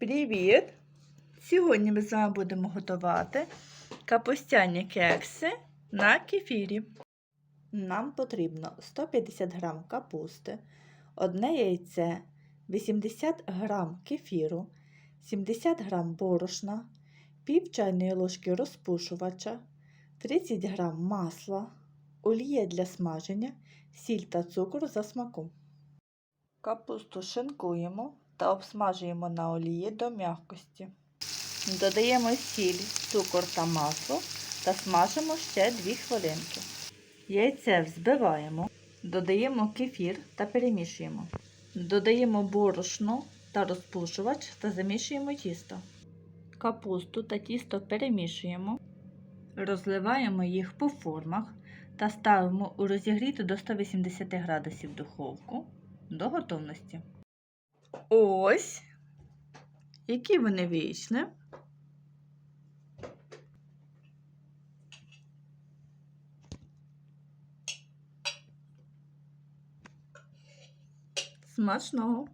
Привіт! Сьогодні ми з вами будемо готувати капустяні кекси на кефірі. Нам потрібно 150 г капусти, одне яйце, 80 г кефіру, 70 г борошна, пів чайної ложки розпушувача, 30 г масла, олія для смаження, сіль та цукор за смаком. Капусту шинкуємо та обсмажуємо на олії до м'якості. Додаємо сіль, цукор та масло та смажимо ще 2 хвилинки. Яйце взбиваємо, додаємо кефір та перемішуємо. Додаємо борошно та розпушувач та замішуємо тісто. Капусту та тісто перемішуємо, розливаємо їх по формах та ставимо у розігріту до 180 градусів духовку до готовності. Ось, які вони вийшли. Смачного!